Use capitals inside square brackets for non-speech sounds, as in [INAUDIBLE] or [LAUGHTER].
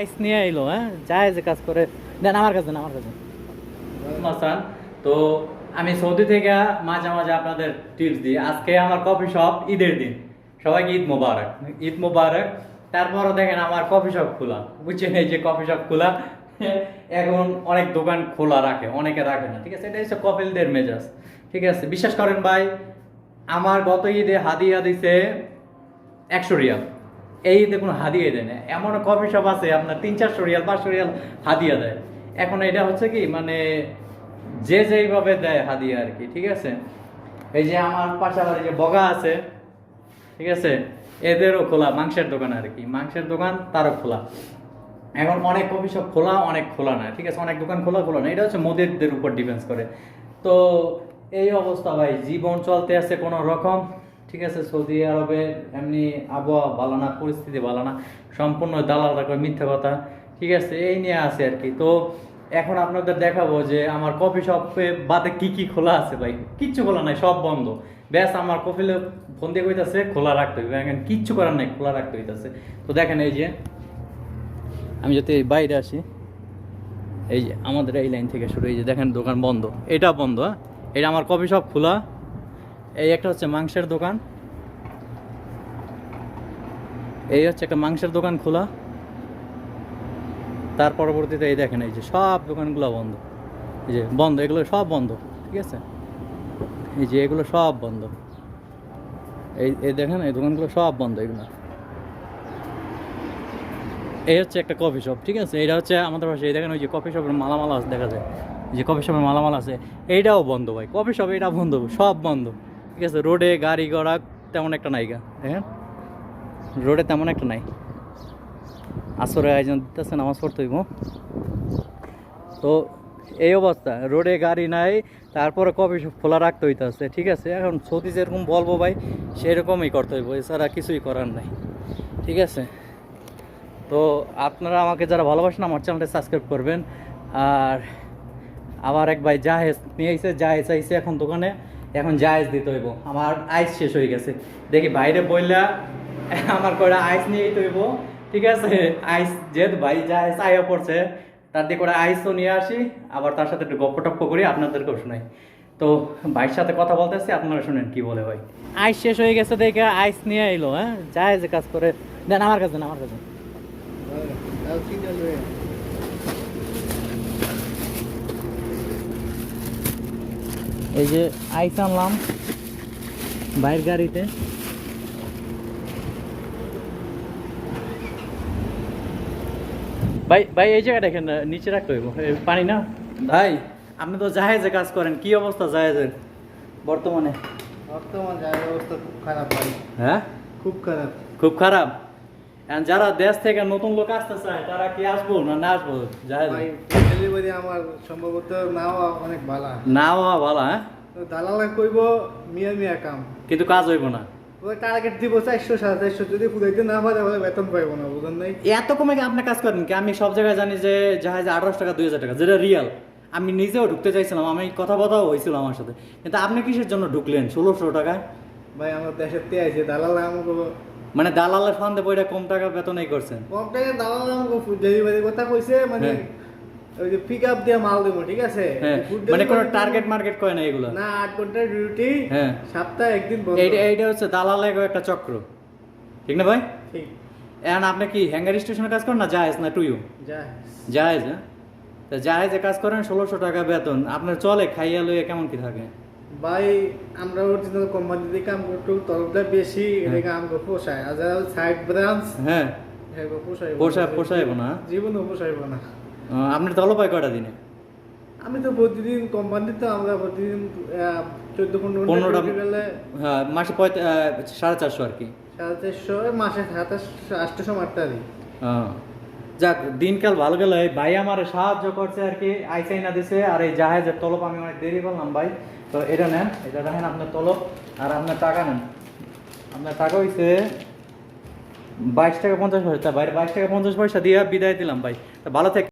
আইস নিয়ে এলো হ্যাঁ? যায় যে কাজ করে। দেন, আমার কাছে আমার কাছে মাসান, তো আমি সৌদি থেকে মাঝে মাঝে আপনাদের টিপস দিই। আজকে আমার কফি শপ ঈদের দিন। সবাইকে ঈদ মোবারক। ঈদ মোবারক। তারপরও দেখেন আমার কফি শপ খোলা। বুঝছেন, এই যে কফি শপ খোলা, [LAUGHS] এখন অনেক দোকান খোলা রাখে, অনেকে রাখে না, ঠিক আছে? এটা হচ্ছে কপিলদের মেজাজ, ঠিক আছে? বিশ্বাস করেন ভাই, আমার গত ঈদে হাদিয়া দিছে একশো রিয়াল। এই দেখুন হাদিয়ে দেয় না। এমন কফি শপ আছে, আপনার তিন, চারশো রিয়াল, পাঁচশো রিয়াল হাদিয়া দেয়। এখন এটা হচ্ছে কি মানে যে যেইভাবে দেয় হাদিয়া আর কি, ঠিক আছে? এই যে আমার পাশাপাশি যে বগা আছে, ঠিক আছে? এদেরও খোলা, মাংসের দোকান আর কি। মাংসের দোকান, তারও খোলা। এখন অনেক কফি শপ খোলা, অনেক খোলা না, ঠিক আছে? অনেক দোকান খোলা খোলা না। এটা হচ্ছে মোদেরদের উপর ডিপেন্ডস করে। তো এই অবস্থা ভাই, জীবন চলতে আছে কোনো রকম। ঠিক আছে, সৌদি আরবে এমনি আবহাওয়া ভালো না, পরিস্থিতি ভালো না, সম্পূর্ণ দালাল রাখবে মিথ্যা কথা, ঠিক আছে, এই নিয়ে আছে আর কি। তো এখন আপনাদের দেখাবো যে আমার কফি শপে বাদে কি কি খোলা আছে ভাই? কিচ্ছু খোলা নাই, সব বন্ধ। ব্যাস, আমার কফিলে ফোন দিয়ে কইতাছে, খোলা রাখতে হবে এখন কিচ্ছু করার নাই, খোলা রাখতে হইতাছে। তো দেখেন এই যে, আমি যদি বাইরে আসি, এই যে আমাদের এই লাইন থেকে শুরু, এই যে দেখেন দোকান বন্ধ। এটা বন্ধ হ্যাঁ? এটা আমার কফি শপ খোলা। এই একটা হচ্ছে মাংসের দোকান। এই হচ্ছে একটা মাংসের দোকান খোলা। তার পরবর্তীতে এই দেখেন, এই যে সব দোকানগুলো বন্ধ। এই যে বন্ধ, এগুলো সব বন্ধ, ঠিক আছে? এই যে এগুলো সব বন্ধ। এই এই দেখেন, এই দোকানগুলো সব বন্ধ এগুলো। এই হচ্ছে একটা কফি শপ, ঠিক আছে? এটা হচ্ছে আমাদের পাশে, এই দেখেন, ওই যে কফি শপের মালামাল আছে, দেখা যায়। যে কফি শপের মালামাল আছে, এইটাও বন্ধ ভাই। কফি শপ এটা বন্ধ, সব বন্ধ। ঠিক আছে, রোডে গাড়ি ঘোড়া তেমন একটা নাই গা দেখেন রোডে তেমন একটা নাই। আসরে আয়োজন দিতেছে, নামাজ পড়তে হইব। তো এই অবস্থা, রোডে গাড়ি নাই, তারপরে কফি শপ খোলা রাখতে হইতেছে, ঠিক আছে? এখন সৌদি যেরকম বলব ভাই, সেরকমই করতে হইব, এছাড়া কিছুই করার নাই, ঠিক আছে? তো আপনারা আমাকে যারা ভালোবাসেন, আমার চ্যানেলটা সাবস্ক্রাইব করবেন। আর আবার এক ভাই জাহেজ নিয়ে জাহেজ আইসে এখন দোকানে। এখন জাহেজ দিতে হইব। আমার আইস শেষ হয়ে গেছে। দেখি বাইরে বইলা আমার কয়টা আইস নিয়ে যেতে হইব। ঠিক আছে? আইস যেহেতু ভাই জাহেজ আইয়া পড়ছে তার দিয়ে করে আইসও নিয়ে আসি। আবার তার সাথে একটু গপ্প টপ্প করি আপনাদেরকেও শোনাই। তো ভাইয়ের সাথে কথা বলতেছি আপনারা শুনেন কি বলে ভাই আইস শেষ হয়ে গেছে দেখে আইস নিয়ে এলো হ্যাঁ? জাহেজে কাজ করে। দেন আমার কাছে আমার কাছে। এই যে আইস আনলাম বাইরের গাড়িতে। ভাই ভাই এই জায়গাটা এখানে নিচে রাখতে হইব। পানি না? ভাই আপনি তো জাহাজে কাজ করেন কি অবস্থা জাহাজের বর্তমানে? বর্তমান জায়গার অবস্থা খুব খারাপ ভাই। হ্যাঁ? খুব খারাপ। খুব খারাপ? যারা দেশ থেকে নতুন লোক আসতে চায় তারা কি আসব না না আসব? ভাই ডেলিভারি আমার সম্ভবত নাও অনেক ভালো না হওয়া ভালো হ্যাঁ? দালালা কইব মিয়া মিয়া কাম। কিন্তু কাজ হইব না। ওই টার্গেট দিব চারশো সাড়ে চারশো যদি ফুদাইতে না পারে তাহলে বেতন পাইবো না বুঝলেন নাই? এত কমে কি আপনি কাজ করেন কি? আমি সব জায়গায় জানি যে জাহাজে আঠারোশো টাকা দুই হাজার টাকা যেটা রিয়াল আমি নিজেও ঢুকতে চাইছিলাম আমি কথা কথাও হয়েছিল আমার সাথে। কিন্তু আপনি কিসের জন্য ঢুকলেন? ষোলোশো টাকা ভাই আমার দেশের তে আছে দালালা আমাকে মানে দালালের ফান্দে বইটা কম টাকা বেতনই করছেন। কম টাকা দালালা আমাকে ডেলিভারি কথা কইছে মানে হ্যাঁ। ওই যে পিক আপ দিয়ে মাল দেবো ঠিক আছে? হ্যাঁ। মানে কোনো টার্গেট মার্কেট করে না এগুলো? না আট ঘণ্টার ডিউটি হ্যাঁ। সপ্তাহে একদিন বন্ধ। এইটা এইটা হচ্ছে দালালের একটা চক্র। ঠিক না ভাই? ঠিক। এখন আপনি কি হ্যাঙ্গার স্টেশনে কাজ করেন না জাহেজ না টুইউ যা জাহেজ হ্যাঁ? তা জাহেজে কাজ করেন ষোলোশো টাকা বেতন। আপনার চলে খাইয়া লইয়া কেমন কি থাকে? ভাই আমরা অরিজিনাল কোম্পানিতে কাম করতো তরফটা বেশি এদিকে আমাকে পোষায়। আর যারা সাইড ব্রাঞ্চ হ্যাঁ। পোষায় পোষাইব না। জীবনও পোষাইব না। আহ, আপনার তল পায় কয়টা দিনে? আমি তো প্রতিদিন কোম্পানিতে আমরা প্রতিদিন চোদ্দ পনেরো পনেরোটা গেলে হ্যাঁ মাসে সাড়ে চারশো আর কি? সাড়ে চারশো মাসে সাতাশ আটশোশো মারটা দিই আহ, যাক, দিনকাল ভালো গেল। ভাই আমার সাহায্য করছে আর কি আইসাইনা দিছে, আর এই জাহাজের তলব আমি অনেক দেরি করলাম ভাই। তো এটা নেন, এটা দেখেন আপনার তলব, আর আপনার টাকা নেন। আপনার টাকা হইছে বাইশ টাকা পঞ্চাশ পয়সা। বাইরে বাইশ টাকা পঞ্চাশ পয়সা দিয়ে বিদায় দিলাম ভাই। তা ভালো থেকে